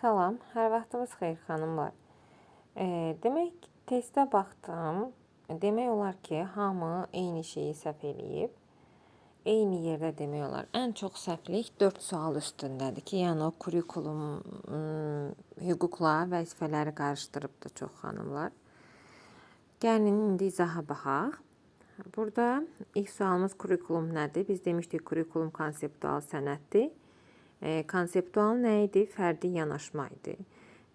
Salam, hər vaxtınız xeyir xanımlar. E, demək, testə baxdım. Demək olar ki, hamı eyni şeyi səhv eləyib. Eyni yerdə demək olar. Ən çox səhvlik 4 sual üstündədir ki, yəni o kurikulum ım, hüquqla vəzifələri qarışdırıbdı çox xanımlar. Gəlin indi izaha baxaq. Burada ilk sualımız kurikulum nədir? Biz demişdik kurikulum konseptual sənəddir. E, konseptual nə idi? Fərdi yanaşma idi.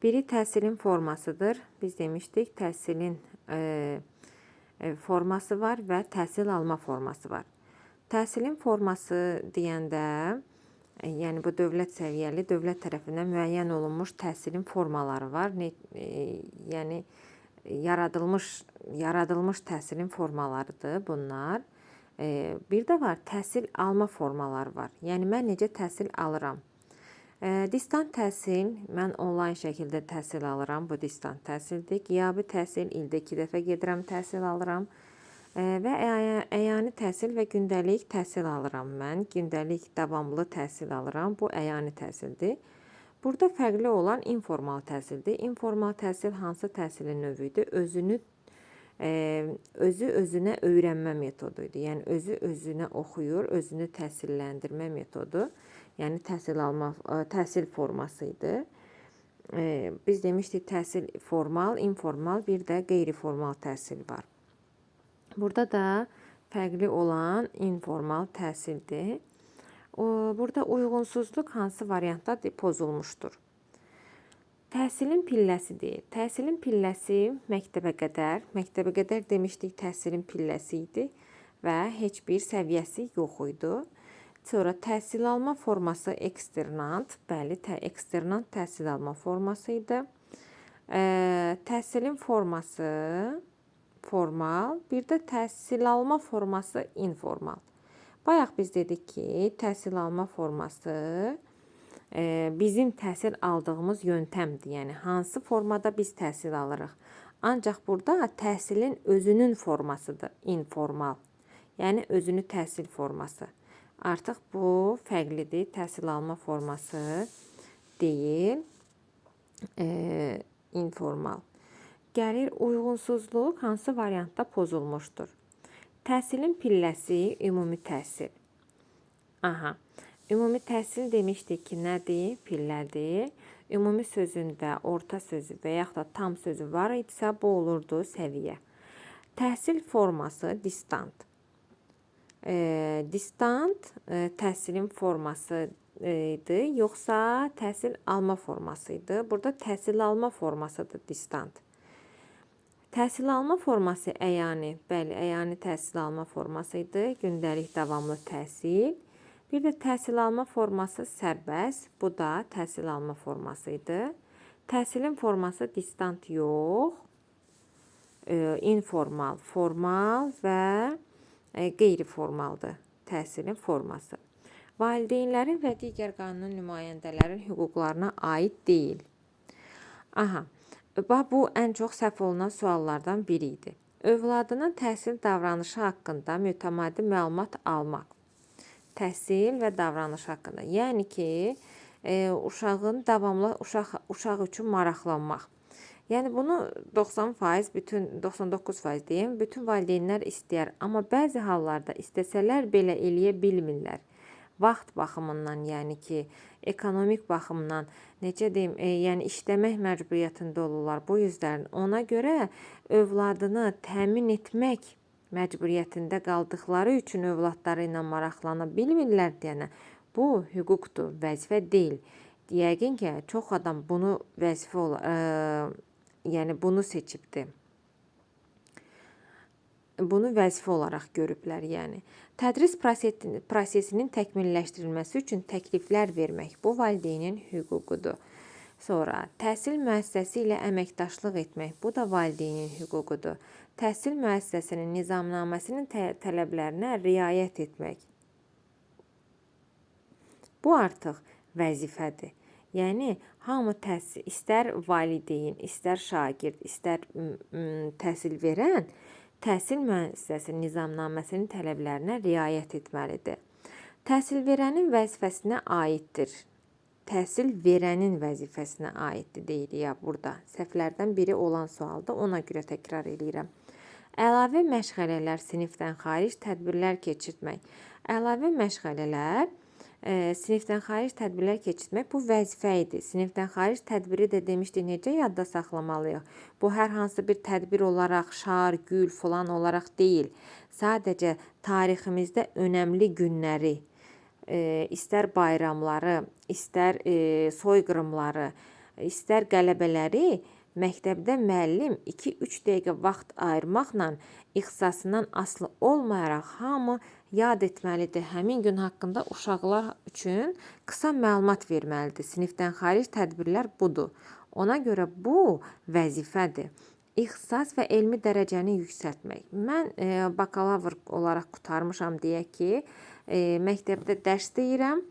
Biri təhsilin formasıdır. Biz demişdik təhsilin e, e, forması var və təhsil alma forması var. Təhsilin forması deyəndə, e, yəni bu dövlət səviyyəli, dövlət tərəfindən müəyyən olunmuş təhsilin formaları var. Ne, e, yəni yaradılmış yaradılmış təhsilin formalarıdır bunlar. E, bir də var təhsil alma formaları var. Yəni mən necə təhsil alıram? E, distant təhsil mən onlayn şəkildə təhsil alıram. Bu distant təhsildir. Qiyabi təhsil ildə 2 dəfə gedirəm, təhsil alıram. E, və əyani təhsil və gündəlik təhsil alıram mən. Gündəlik davamlı təhsil alıram. Bu əyani təhsildir. Burada fərqli olan informal təhsildir. Informal təhsil hansı təhsilin növüdür? Özünü özü özünə öyrənmə metoduydu. Yəni özü özünə oxuyur, özünü təhsilləndirmə metodu. Yəni təhsil alma təhsil forması idi. Biz demişdik təhsil formal, informal, bir də qeyri-formal təhsil var. Burada da fərqli olan informal təhsildir. Burada uyğunsuzluq hansı variantda pozulmuşdur? Təhsilin pilləsidir. Təhsilin pilləsi məktəbə qədər, məktəbə qədər demişdik təhsilin pilləsi idi və heç bir səviyyəsi yox idi. Sonra təhsil alma forması eksternant, bəli, tə eksternant təhsil alma forması idi. E, təhsilin forması formal, bir də təhsil alma forması informal. Bayaq biz dedik ki, təhsil alma forması bizim təhsil aldığımız yöntəmdir. Yəni hansı formada biz təhsil alırıq. Ancaq burada təhsilin özünün formasıdır, informal. Yəni özünü təhsil forması. Artıq bu fərqlidir. Təhsil alma forması deyil, e, informal. Gəlir uyğunsuzluq hansı variantda pozulmuşdur? Təhsilin pilləsi ümumi təhsil. Aha. Ümumi təhsil demişdik ki, nədir? Pillədir. Ümumi sözündə orta sözü və yaxud da tam sözü var idisə, bu olurdu səviyyə. Təhsil forması distant. E, distant e, təhsilin forması idi, yoxsa təhsil alma forması idi? Burada təhsil alma formasıdır distant. Təhsil alma forması əyani, bəli, əyani təhsil alma forması idi. Gündəlik davamlı təhsil. Bir də təhsil alma forması sərbəst. Bu da təhsil alma forması idi. Təhsilin forması distant yox, e, informal, formal və e, qeyri-formaldır təhsilin forması. Valideynlərin və digər qanun nümayəndələrin hüquqlarına aid deyil. Aha, bu ən çox səhv olunan suallardan biri idi. Övladının təhsil davranışı haqqında mütəmadi məlumat almaq təhsil və davranış haqqında. Yəni ki, e, uşağın davamlı uşaq uşaq üçün maraqlanmaq. Yəni bunu 90% bütün 99% deyim, bütün valideynlər istəyər, amma bəzi hallarda istəsələr belə eləyə bilmirlər. Vaxt baxımından, yəni ki, ekonomik baxımdan necə deyim, e, yəni işləmək məcburiyyətində olurlar bu yüzdən. Ona görə övladını təmin etmək məcburiyyətində qaldıqları üçün övladları ilə maraqlana bilmirlər deyənə bu hüquqdur, vəzifə deyil. Yəqin ki, çox adam bunu vəzifə ola, ə, yəni bunu seçibdir. Bunu vəzifə olaraq görüblər, yəni. Tədris prosesinin təkmilləşdirilməsi üçün təkliflər vermək bu valideynin hüququdur. Sonra təhsil müəssisəsi ilə əməkdaşlıq etmək bu da valideynin hüququdur təhsil müəssisəsinin nizamnaməsinin tə tələblərinə riayət etmək. Bu artıq vəzifədir. Yəni hamı təhsil, istər valideyn, istər şagird, istər təhsil verən təhsil müəssisəsinin nizamnaməsinin tələblərinə riayət etməlidir. Təhsil verənin vəzifəsinə aiddir. Təhsil verənin vəzifəsinə aiddir deyirik ya burada. Səhvlərdən biri olan sualda ona görə təkrar eləyirəm. Əlavə məşğələlər, sinifdən xaric tədbirlər keçirtmək. Əlavə məşğələlər e, sinifdən xaric tədbirlər keçirtmək bu vəzifə idi. Sinifdən xaric tədbiri də demişdik necə yadda saxlamalıyıq. Bu hər hansı bir tədbir olaraq, şar, gül falan olaraq deyil. Sadəcə tariximizdə önəmli günləri, e, istər bayramları, istər e, soyqırımları, istər qələbələri məktəbdə müəllim 2-3 dəqiqə vaxt ayırmaqla ixtisasından asılı olmayaraq hamı yad etməlidir. Həmin gün haqqında uşaqlar üçün qısa məlumat verməlidir. Sinifdən xaric tədbirlər budur. Ona görə bu vəzifədir. İxtisas və elmi dərəcəni yüksəltmək. Mən e, bakalavr olaraq qurtarmışam deyək ki, e, məktəbdə dərs deyirəm.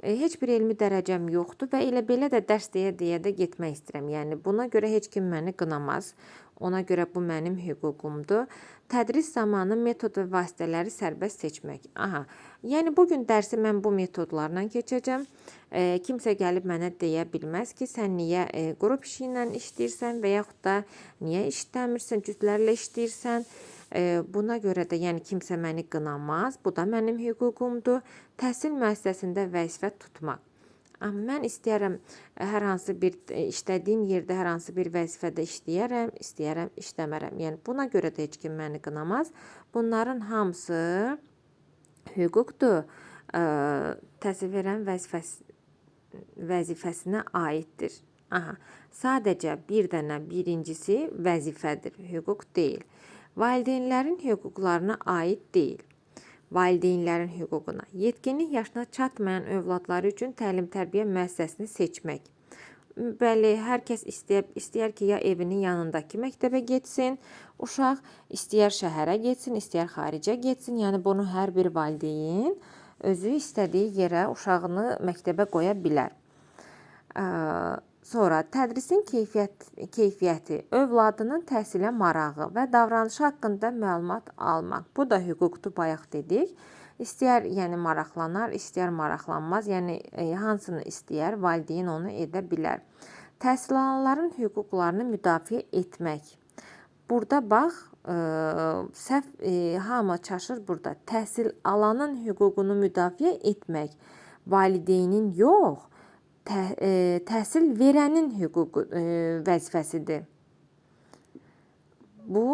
E, heç bir elmi dərəcəm yoxdur və elə belə də dərs deyə deyə də getmək istəyirəm. Yəni buna görə heç kim məni qınamaz. Ona görə bu mənim hüququmdur. Tədris zamanı metod və vasitələri sərbəst seçmək. Aha. Yəni bu gün dərsi mən bu metodlarla keçəcəm. E, kimsə gəlib mənə deyə bilməz ki, sən niyə e, qrup işi ilə işləyirsən və yaxud da niyə işləmirsən, cütlərlə işləyirsən? E, buna görə də yəni kimsə məni qınamaz. Bu da mənim hüququmdur. Təhsil müəssisəsində vəzifə tutmaq. Amma mən istəyərəm ə, hər hansı bir ə, işlədiyim yerdə hər hansı bir vəzifədə işləyərəm, istəyərəm işləmərəm. Yəni buna görə də heç kim məni qınamaz. Bunların hamısı hüquqdur. Təhsil verən vəzifəsi vəzifəsinə aiddir. Aha. Sadəcə bir dənə birincisi vəzifədir, hüquq deyil. Valideynlərin hüquqlarına aid deyil. Valideynlərin hüququna. Yetkinlik yaşına çatmayan övladları üçün təlim-tərbiyə müəssisəsini seçmək. Bəli, hər kəs istəyər ki, ya evinin yanındakı məktəbə getsin, uşaq istəyər şəhərə getsin, istəyər xaricə getsin. Yəni bunu hər bir valideyn özü istədiyi yerə uşağını məktəbə qoya bilər. Sonra tədrisin keyfiyyət, keyfiyyəti, övladının təhsilə marağı və davranışı haqqında məlumat almaq. Bu da hüquqdur, bayaq dedik. İstəyər, yəni maraqlanar, istəyər maraqlanmaz, yəni e, hansını istəyər, valideyn onu edə bilər. Təhsil alanların hüquqlarını müdafiə etmək. Burada bax, ə, səhv ə, hamı çaşır burada. Təhsil alanın hüququnu müdafiə etmək valideynin yox, tə, ə, təhsil verənin hüququ ə, vəzifəsidir. Bu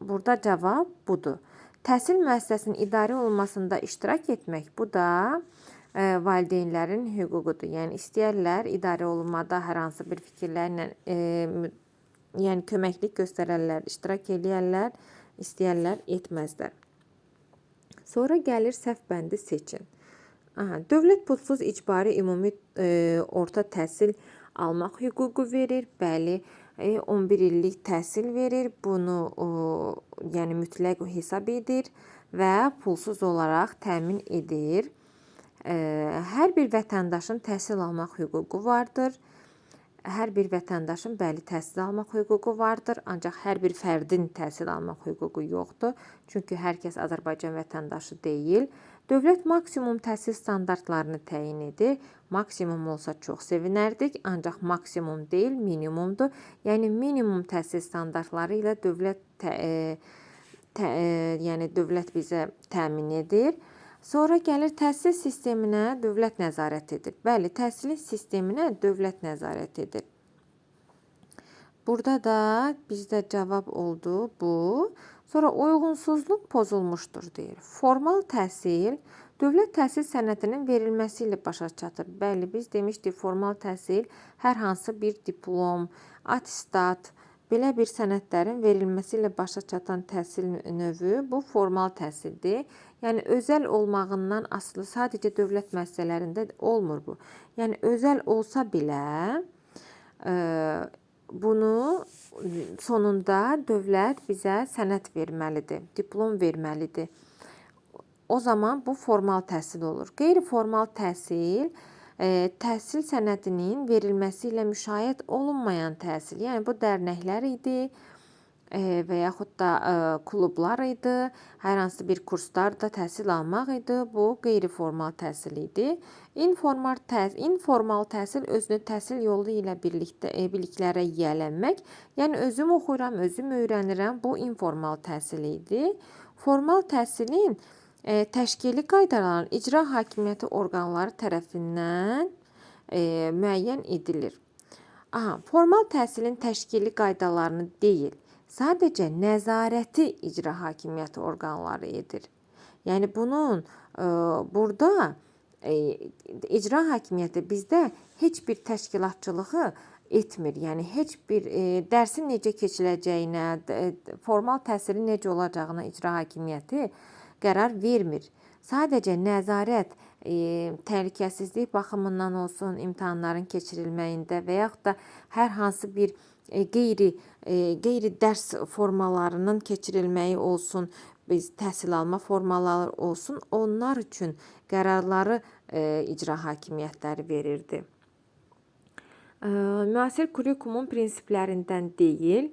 burada cavab budur. Təhsil müəssisəsinin idarə olunmasında iştirak etmək bu da ə, valideynlərin hüququdur. Yəni istəyərlər idarə olunmada hər hansı bir fikirlərlə ə, yəni köməklik göstərərlər, iştirak eləyərlər, istəyərlər, etməzlər. Sonra gəlir səhv bəndi seçin. Aha, dövlət pulsuz icbari ümumi e, orta təhsil almaq hüququ verir. Bəli, e, 11 illik təhsil verir. Bunu o, yəni mütləq hesab edir və pulsuz olaraq təmin edir. E, hər bir vətəndaşın təhsil almaq hüququ vardır. Hər bir vətəndaşın bəli təhsil almaq hüququ vardır, ancaq hər bir fərdin təhsil almaq hüququ yoxdur. Çünki hər kəs Azərbaycan vətəndaşı deyil. Dövlət maksimum təhsil standartlarını təyin edir. Maksimum olsa çox sevinərdik, ancaq maksimum deyil, minimumdur. Yəni minimum təhsil standartları ilə dövlət tə, e, tə, e, yəni dövlət bizə təmin edir. Sonra gəlir təhsil sisteminə dövlət nəzarət edir. Bəli, təhsilin sisteminə dövlət nəzarət edir. Burada da bizdə cavab oldu bu. Sonra uyğunsuzluq pozulmuşdur deyir. Formal təhsil dövlət təhsil sənədinin verilməsi ilə başa çatır. Bəli, biz demişdik formal təhsil hər hansı bir diplom, attestat, belə bir sənədlərin verilməsi ilə başa çatan təhsil növü bu formal təhsildir. Yəni özəl olmağından asılı sadəcə dövlət müəssisələrində olmur bu. Yəni özəl olsa belə, bunu sonunda dövlət bizə sənəd verməlidir, diplom verməlidir. O zaman bu formal təhsil olur. Qeyri-formal təhsil e, təhsil sənədinin verilməsi ilə müşayiət olunmayan təhsil. Yəni bu dərnəklər idi, e, və yaxud da e, klublar idi, hər hansı bir kurslarda təhsil almaq idi. Bu qeyri-formal təhsil idi. İnformal təhsil, informal təhsil özünü təhsil yolu ilə birlikdə e, biliklərə yiyələnmək, yəni özüm oxuyuram, özüm öyrənirəm. Bu informal təhsil idi. Formal təhsilin e, təşkili qaydaların icra hakimiyyəti orqanları tərəfindən e, müəyyən edilir. Aha, formal təhsilin təşkili qaydalarını deyil, sadəcə nəzarəti icra hakimiyyəti orqanları edir. Yəni bunun e, burada e, icra hakimiyyəti bizdə heç bir təşkilatçılığı etmir. Yəni heç bir e, dərsin necə keçiləcəyinə, d- formal təhsilin necə olacağına icra hakimiyyəti qərar vermir. Sadəcə nəzarət e, təhlükəsizlik baxımından olsun, imtahanların keçirilməyində və yaxud da hər hansı bir e, qeyri e, qeyri dərs formalarının keçirilməyi olsun, biz təhsil alma formaları olsun, onlar üçün qərarları e, icra hakimiyyətləri verirdi. Müasir kurrikumun prinsiplərindən deyil,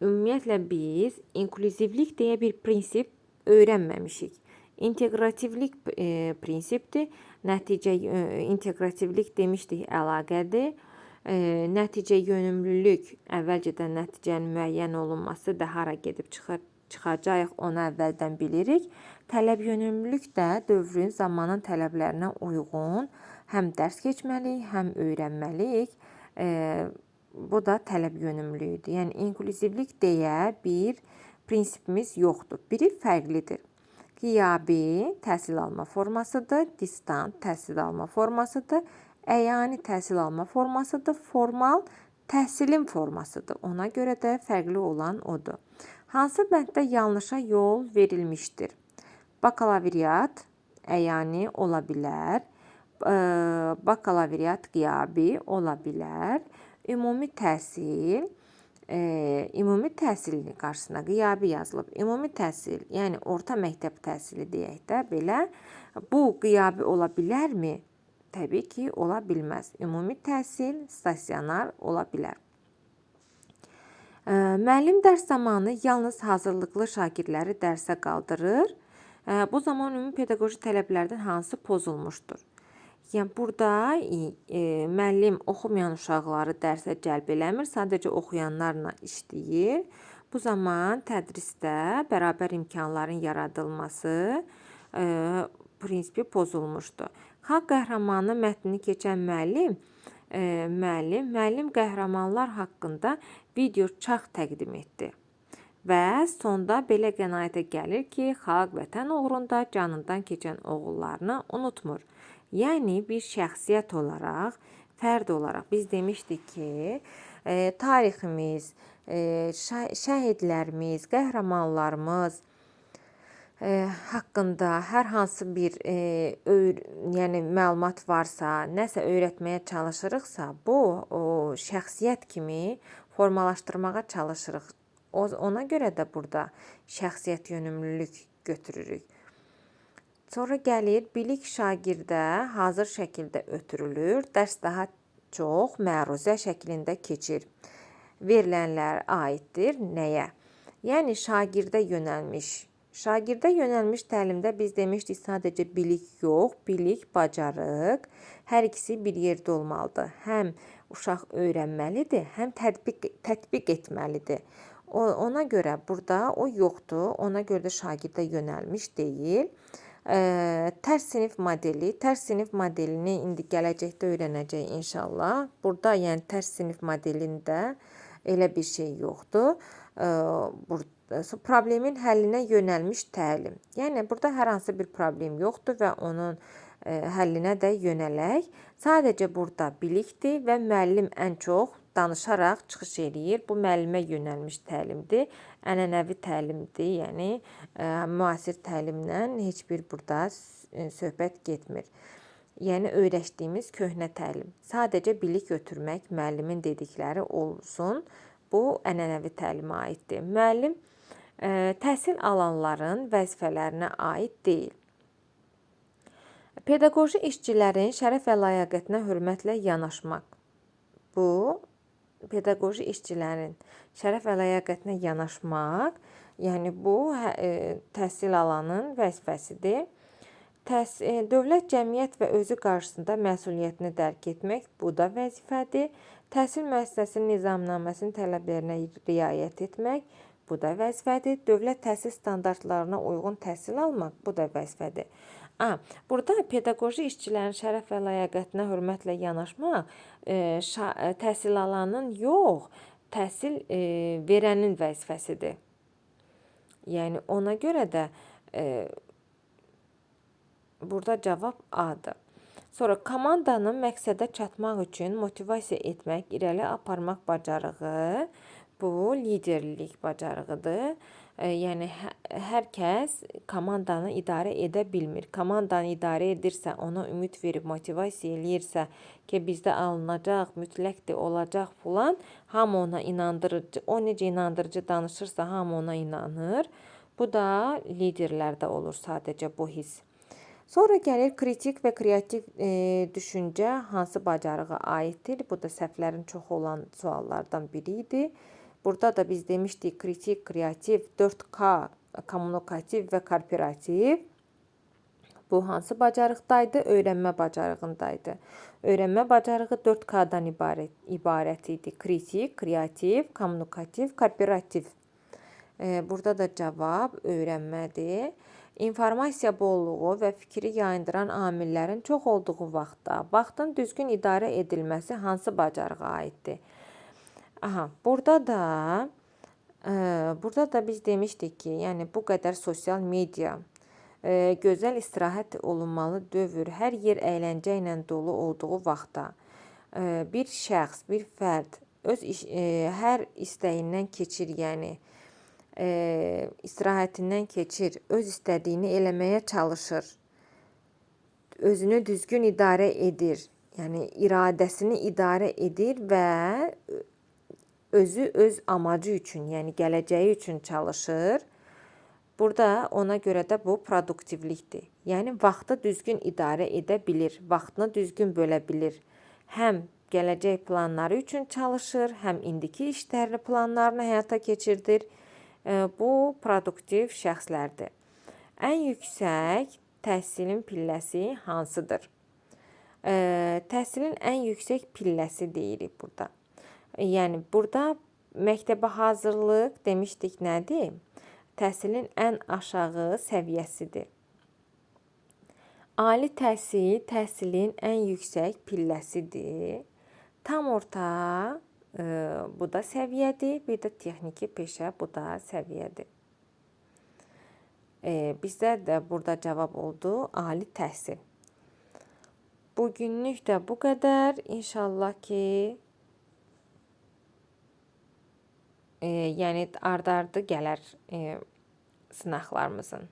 ümumiyyətlə biz inklüzivlik deyə bir prinsip öyrənməmişik. İnteqrativlik e, prinsipdir. Nəticə e, inteqrativlik demişdik əlaqədir. E, nəticə yönümlülük əvvəlcədən nəticənin müəyyən olunması da hara gedib çıxır çıxacağıq onu əvvəldən bilirik. Tələb yönümlülük də dövrün, zamanın tələblərinə uyğun həm dərs keçməliyik, həm öyrənməliyik. E, bu da tələb yönümlülüyüdür. Yəni inklüzivlik deyə bir prinsipimiz yoxdur. Biri fərqlidir. Qiyabi təhsil alma formasıdır, distant təhsil alma formasıdır, əyani təhsil alma formasıdır, formal təhsilin formasıdır. Ona görə də fərqli olan odur. Hansı bənddə yanlışa yol verilmişdir? Bakalavriat əyani ola bilər, ə, bakalavriat qiyabi ola bilər, ümumi təhsil e, ümumi təhsilin qarşısına qiyabi yazılıb. Ümumi təhsil, yəni orta məktəb təhsili deyək də belə. Bu qiyabi ola bilərmi? Təbii ki, ola bilməz. Ümumi təhsil stasionar ola bilər. Ə, Müəllim dərs zamanı yalnız hazırlıqlı şagirdləri dərsə qaldırır. Ə, Bu zaman ümumi pedaqoji tələblərdən hansı pozulmuşdur? Yəni burada e, müəllim oxumayan uşaqları dərsə cəlb eləmir, sadəcə oxuyanlarla işləyir. Bu zaman tədrisdə bərabər imkanların yaradılması e, prinsipi pozulmuşdur. Xalq qəhrəmanı mətnini keçən müəllim e, müəllim müəllim qəhrəmanlar haqqında video çarx təqdim etdi. Və sonda belə qənaətə gəlir ki, xalq vətən uğrunda canından keçən oğullarını unutmur. Yəni bir şəxsiyyət olaraq, fərd olaraq biz demişdik ki, e, tariximiz, e, şə- şəhidlərimiz, qəhrəmanlarımız e, haqqında hər hansı bir e, öyrə, yəni məlumat varsa, nəsə öyrətməyə çalışırıqsa, bu o şəxsiyyət kimi formalaşdırmağa çalışırıq. Ona görə də burada şəxsiyyət yönümlülük götürürük. Sonra gəlir bilik şagirdə hazır şəkildə ötürülür. Dərs daha çox məruzə şəklində keçir. Verilənlər aiddir nəyə? Yəni şagirdə yönəlmiş. Şagirdə yönəlmiş təlimdə biz demişdik sadəcə bilik yox, bilik, bacarıq hər ikisi bir yerdə olmalıdır. Həm uşaq öyrənməlidir, həm tətbiq tətbiq etməlidir. O, ona görə burada o yoxdur. Ona görə də şagirdə yönəlmiş deyil. Ə, tərs sinif modeli, tərs sinif modelini indi gələcəkdə öyrənəcəyik inşallah. Burada yəni tərs sinif modelində elə bir şey yoxdur. Ə, burada problemin həllinə yönəlmiş təlim. Yəni burada hər hansı bir problem yoxdur və onun ə, həllinə də yönələk. Sadəcə burada bilikdir və müəllim ən çox danışaraq çıxış eləyir. Bu müəllimə yönəlmiş təlimdir. Ənənəvi təlimdir. Yəni ə, müasir təlimdən heç bir burada s- söhbət getmir. Yəni öyrəşdiyimiz köhnə təlim. Sadəcə bilik ötürmək müəllimin dedikləri olsun. Bu ənənəvi təlimə aiddir. Müəllim ə, təhsil alanların vəzifələrinə aid deyil. Pedaqoji işçilərin şərəf və ləyaqətinə hörmətlə yanaşmaq. Bu pedaqoji işçilərin şərəf və ləyaqətinə yanaşmaq, yəni bu e, təhsil alanın vəzifəsidir. Təs e, dövlət cəmiyyət və özü qarşısında məsuliyyətini dərk etmək bu da vəzifədir. Təhsil müəssisəsinin nizamnaməsinin tələblərinə riayət etmək bu da vəzifədir. Dövlət təhsil standartlarına uyğun təhsil almaq bu da vəzifədir. A, burada pedaqoji işçilərin şərəf və ləyaqətinə hörmətlə yanaşmaq e, şa- e, təhsil alanın yox, təhsil e, verənin vəzifəsidir. Yəni ona görə də e, burada cavab A-dır. Sonra komandanı məqsədə çatmaq üçün motivasiya etmək, irəli aparmaq bacarığı bu liderlik bacarığıdır. E, yəni hə- hər kəs komandanı idarə edə bilmir. Komandanı idarə edirsə, ona ümid verib motivasiya eləyirsə ki, bizdə alınacaq, mütləqdir, olacaq filan, hamı ona inandırıcı, o necə inandırıcı danışırsa, hamı ona inanır. Bu da liderlərdə olur sadəcə bu his. Sonra gəlir kritik və kreativ e, düşüncə hansı bacarığa aiddir? Bu da səhvlərin çox olan suallardan biri idi. Burada da biz demişdik kritik, kreativ, 4K, kommunikativ və kooperativ. Bu hansı bacarıqdaydı? Öyrənmə bacarığındaydı. Öyrənmə bacarığı 4K-dan ibarət, ibarət idi. Kritik, kreativ, kommunikativ, kooperativ. E, burada da cavab öyrənmədir. İnformasiya bolluğu və fikri yayındıran amillərin çox olduğu vaxtda vaxtın düzgün idarə edilməsi hansı bacarığa aiddir? Aha, burada da e, burada da biz demişdik ki, yəni bu qədər sosial media e, gözəl istirahət olunmalı dövr, hər yer əyləncə ilə dolu olduğu vaxtda e, bir şəxs, bir fərd öz iş, e, hər istəyindən keçir, yəni e, istirahətindən keçir, öz istədiyini eləməyə çalışır. Özünü düzgün idarə edir. Yəni iradəsini idarə edir və özü öz amacı üçün, yəni gələcəyi üçün çalışır. Burada ona görə də bu produktivlikdir. Yəni vaxtı düzgün idarə edə bilir, vaxtını düzgün bölə bilir. Həm gələcək planları üçün çalışır, həm indiki işlərini, planlarını həyata keçirdir. E, Bu produktiv şəxslərdir. Ən yüksək təhsilin pilləsi hansıdır? Təhsilin ən yüksək pilləsi deyirik burada. Yəni burada məktəbə hazırlıq demişdik nədir? Təhsilin ən aşağı səviyyəsidir. Ali təhsil təhsilin ən yüksək pilləsidir. Tam orta e, bu da səviyyədir, bir də texniki peşə bu da səviyyədir. E, bizdə də burada cavab oldu ali təhsil. Bugünlük də bu qədər. İnşallah ki e, yəni ard-ardı gələr sınaqlarımızın.